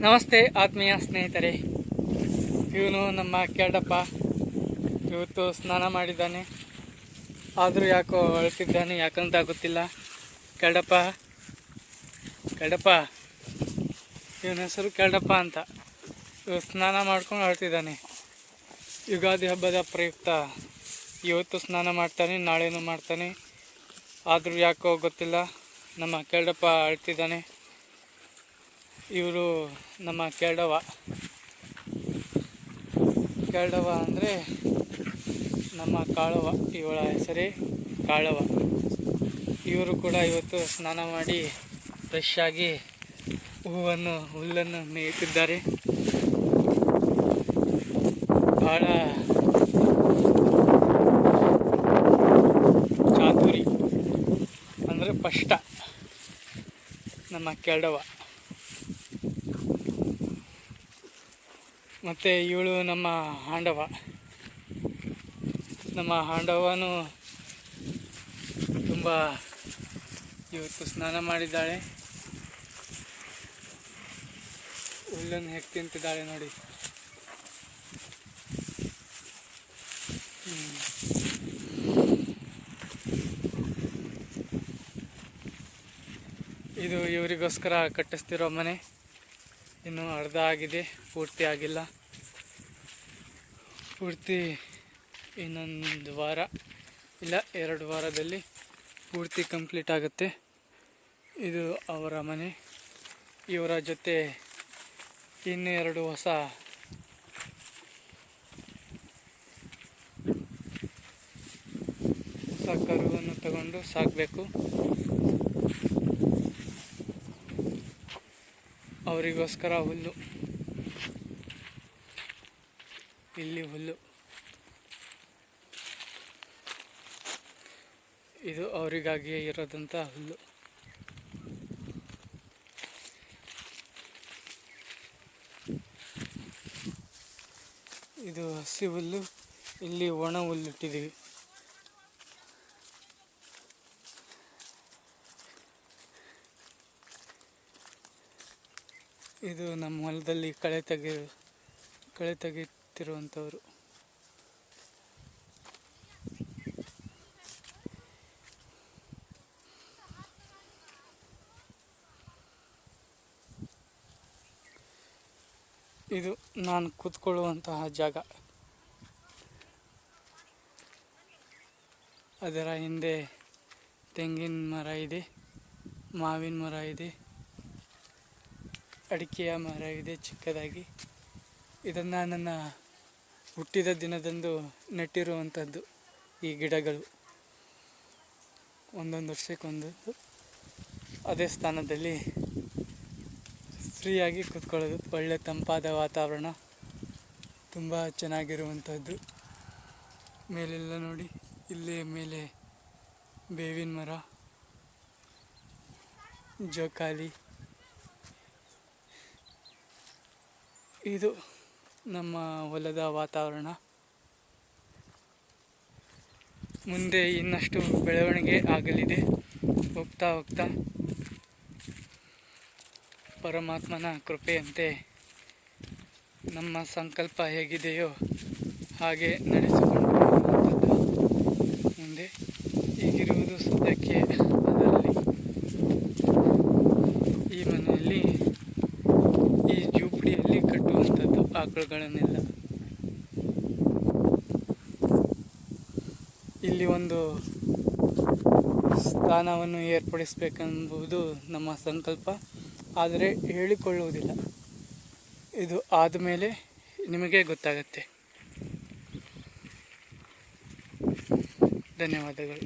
ನಮಸ್ತೆ ಆತ್ಮೀಯ ಸ್ನೇಹಿತರೆ. ಇವನು ನಮ್ಮ ಕೆಡಪ್ಪ ಇವತ್ತು ಸ್ನಾನ ಮಾಡಿದ್ದಾನೆ. ಆದರೂ ಯಾಕೋ ಅಳ್ತಿದ್ದಾನೆ, ಯಾಕಂತ ಗೊತ್ತಿಲ್ಲ. ಕೆಡಪ್ಪ ಕೆಡಪ್ಪ ಇವನ ಹೆಸರು ಕೆಡಪ್ಪ ಅಂತ. ಇವ ಸ್ನಾನ ಮಾಡ್ಕೊಂಡು ಅಳ್ತಿದ್ದಾನೆ. ಯುಗಾದಿ ಹಬ್ಬದ ಪ್ರಯುಕ್ತ ಇವತ್ತು ಸ್ನಾನ ಮಾಡ್ತಾನೆ, ನಾಳೆನೂ ಮಾಡ್ತಾನೆ. ಆದರೂ ಯಾಕೋ ಗೊತ್ತಿಲ್ಲ. ನಮ್ಮ ಕೆಡಪ್ಪ ಅಳ್ತಿದ್ದಾನೆ. ಇವರು ನಮ್ಮ ಕೆರಡವ ಕೆರಡವ ಅಂದರೆ ನಮ್ಮ ಕಾಳವ, ಇವಳ ಹೆಸರೇ ಕಾಳವ. ಇವರು ಕೂಡ ಇವತ್ತು ಸ್ನಾನ ಮಾಡಿ ಫ್ರೆಶ್ ಆಗಿ ಹೂವನ್ನು, ಹುಲ್ಲನ್ನು ಮೇಯುತ್ತಿದ್ದಾರೆ ಭಾಳ ಚಾತುರಿ ಅಂದರೆ ಪಷ್ಟ ನಮ್ಮ ಕೆರಡವ ಮತ್ತು ಇವಳು ನಮ್ಮ ಹಾಂಡವ. ನಮ್ಮ ಹಾಂಡವನು ತುಂಬ ಇವತ್ತು ಸ್ನಾನ ಮಾಡಿದ್ದಾಳೆ. ಹುಲ್ಲನ್ನು ಹೆಕ್ ತಿಂತಿದ್ದಾಳೆ ನೋಡಿ. ಇದು ಇವರಿಗೋಸ್ಕರ ಕಟ್ಟಿಸ್ತಿರೋ ಮನೆ. ಇನ್ನು ಅರ್ಧ ಆಗಿದೆ, ಪೂರ್ತಿ ಆಗಿಲ್ಲ. ಪೂರ್ತಿ ಇನ್ನೊಂದು ವಾರ, ಇಲ್ಲ, ಎರಡು ವಾರದಲ್ಲಿ ಪೂರ್ತಿ ಕಂಪ್ಲೀಟ್ ಆಗುತ್ತೆ. ಇದು ಅವರ ಮನೆ. ಇವರ ಜೊತೆ ಇನ್ನು ಎರಡು ಹೊಸ ಹೊಸ ಕರುವನ್ನು ತಗೊಂಡು ಸಾಕಬೇಕು. ಅವರಿಗೋಸ್ಕರ ಹುಲ್ಲು. ಇಲ್ಲಿ ಹುಲ್ಲು. ಇದು ಅವರಿಗಾಗಿಯೇ ಇರೋದಂತ ಹುಲ್ಲು. ಇದು ಹಸಿ ಹುಲ್ಲು ಇಲ್ಲಿ ಒಣ ಹುಲ್ಲು ಇದು ನಮ್ಮ ಹೊಲದಲ್ಲಿ ಕಳೆ ತೆಗೆ, ಕಳೆ ತೆಗೆಯುತ್ತಿರುವಂಥವ್ರು. ಇದು ನಾನು ಕೂತ್ಕೊಳ್ಳುವಂತಹ ಜಾಗ. ಅದರ ಹಿಂದೆ ತೆಂಗಿನ ಮರ ಇದೆ, ಮಾವಿನ ಮರ ಇದೆ. ಅಡಿಕೆಯ ಮರವಿದೆ ಚಿಕ್ಕದಾಗಿ. ಇದನ್ನು ನನ್ನ ಹುಟ್ಟಿದ ದಿನದಂದು ನೆಟ್ಟಿರುವಂಥದ್ದು ಈ ಗಿಡಗಳು. ಒಂದೊಂದು ವರ್ಷಕ್ಕೊಂದು ಅದೇ ಸ್ಥಾನದಲ್ಲಿ ಫ್ರೀಯಾಗಿ ಕೂತ್ಕೊಳ್ಳೋದು. ಒಳ್ಳೆ ತಂಪಾದ ವಾತಾವರಣ, ತುಂಬ ಚೆನ್ನಾಗಿರುವಂಥದ್ದು. ಮೇಲೆಲ್ಲ ನೋಡಿ, ಇಲ್ಲೇ ಮೇಲೆ ಬೇವಿನ ಮರ, ಜೋಕಾಲಿ. ಇದು ನಮ್ಮ ಹೊಲದ ವಾತಾವರಣ. ಮುಂದೆ ಇನ್ನಷ್ಟು ಬೆಳವಣಿಗೆ ಆಗಲಿದೆ. ಹೋಗ್ತಾ ಹೋಗ್ತಾ ಪರಮಾತ್ಮನ ಕೃಪೆಯಂತೆ ನಮ್ಮ ಸಂಕಲ್ಪ ಹೇಗಿದೆಯೋ ಹಾಗೆ ನಡೆಸಿಕೊಂಡು ಮುಂದೆ ಈಗಿರುವುದು ಸದ್ಯಕ್ಕೆ ಅದರಲ್ಲಿ ಈ ಮನೆಯಲ್ಲಿ ಈ ಜೂಪಡಿಯಲ್ಲಿ ಕಟ್ಟುವಂಥದ್ದು ಆಕಳುಗಳನ್ನೆಲ್ಲ. ಇಲ್ಲಿ ಒಂದು ಸ್ಥಾನವನ್ನು ಏರ್ಪಡಿಸಬೇಕೆಂಬುದು ನಮ್ಮ ಸಂಕಲ್ಪ. ಆದರೆ ಹೇಳಿಕೊಳ್ಳುವುದಿಲ್ಲ. ಇದು ಆದಮೇಲೆ ನಿಮಗೆ ಗೊತ್ತಾಗತ್ತೆ. ಧನ್ಯವಾದಗಳು.